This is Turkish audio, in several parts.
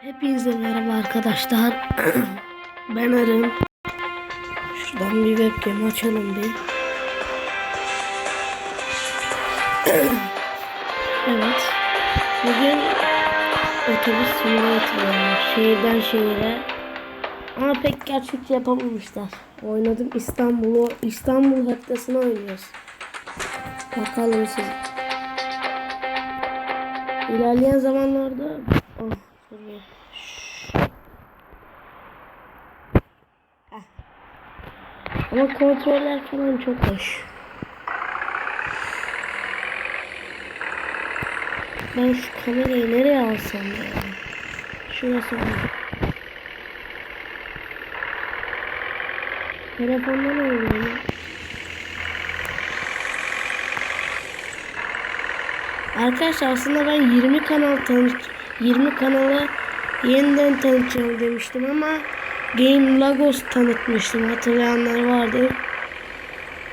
Hepinize merhaba arkadaşlar. ben Arın. Şuradan bir webcam açalım bir. evet. Bugün otobüs simülatörü. Şehirden şehire. Ama pek gerçekçi yapamamışlar. Oynadım İstanbul'u. İstanbul haritasını oynuyoruz. Bakalım siz. İlerleyen zamanlarda oh, şuraya. Heh. Ama kontroller falan çok hoş. Ben şu kamerayı nereye alsam ya? Şurası oldu. Telefondan oynuyorum. Arkadaşlar aslında ben 20 kanal tanış 20 kanala yeniden tanıtacağım demiştim ama Game Lagos tanıtmıştım hatırlayanlar vardı.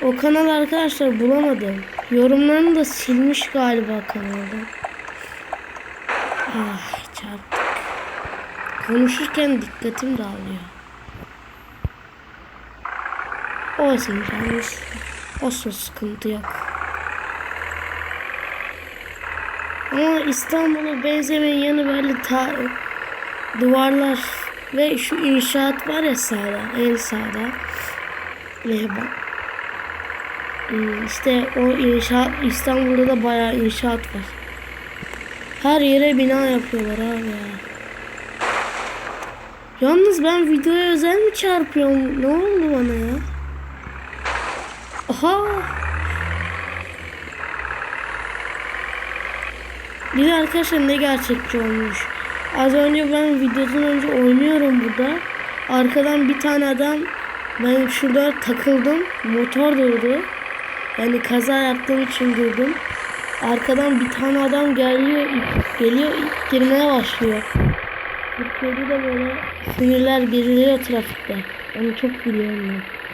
O kanal arkadaşlar bulamadım. Yorumlarını da silmiş galiba kanalda. Ah çarptık. Konuşurken dikkatim dağılıyor. Olsun yalnız. Olsun sıkıntı yok. Ama İstanbul'a benzemeyen yanı böyle ta duvarlar ve şu inşaat var ya sağda, en sağda. Ve bak. Hmm, İşte o inşaat İstanbul'da da bayağı inşaat var. Her yere bina yapıyorlar abi ya. Yalnız ben videoya özel mi çarpıyorum? Ne oldu bana ya? Aha! Bir arkadaşlar ne gerçekçi olmuş. Az önce ben videodan önce oynuyorum burada. Arkadan bir tane adam ben şurada takıldım. Motor durdu. Yani kaza yaptığım için durdum. Arkadan bir tane adam geliyor, geliyor, girmeye başlıyor. Türkiye'de de böyle sinirler geriliyor trafikte. Onu çok biliyorum ben.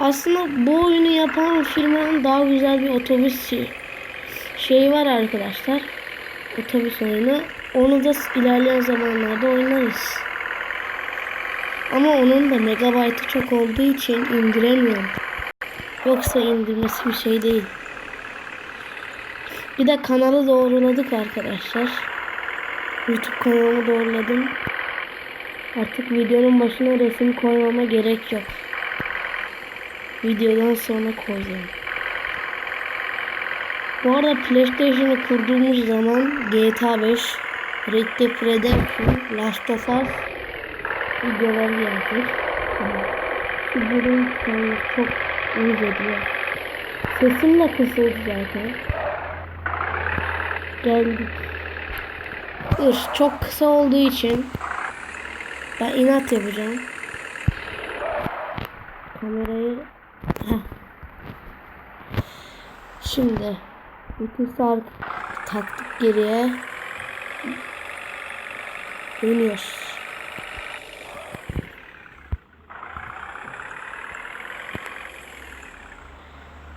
Aslında bu oyunu yapan firmanın daha güzel bir otobüs şey, şeyi var arkadaşlar. Otobüs oyunu. Onu da ilerleyen zamanlarda oynarız. Ama onun da megabaytı çok olduğu için indiremiyorum. Yoksa indirmesi bir şey değil. Bir de kanalı doğruladık arkadaşlar. YouTube kanalımı doğruladım. Artık videonun başına resim koymama gerek yok videodan sonra koyacağım. Bu arada PlayStation'ı kurduğumuz zaman GTA 5, Red Dead Redemption, Last of Us videoları gelecek. Şu bölüm çok ediyor. Sesim de kısıldı zaten. Geldik. Dur çok kısa olduğu için ben inat yapacağım. Kamerayı. Şimdi bütün sark taktık geriye dönüyoruz.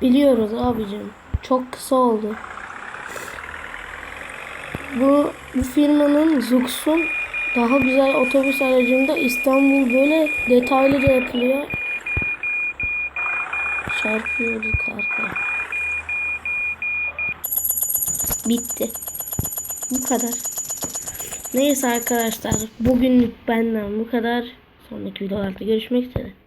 Biliyoruz abicim. Çok kısa oldu. Bu, bu firmanın Zux'un daha güzel otobüs aracında İstanbul böyle detaylı da yapılıyor çarpıyorduk arka. Bitti. Bu kadar. Neyse arkadaşlar. Bugünlük benden bu kadar. Sonraki videolarda görüşmek üzere.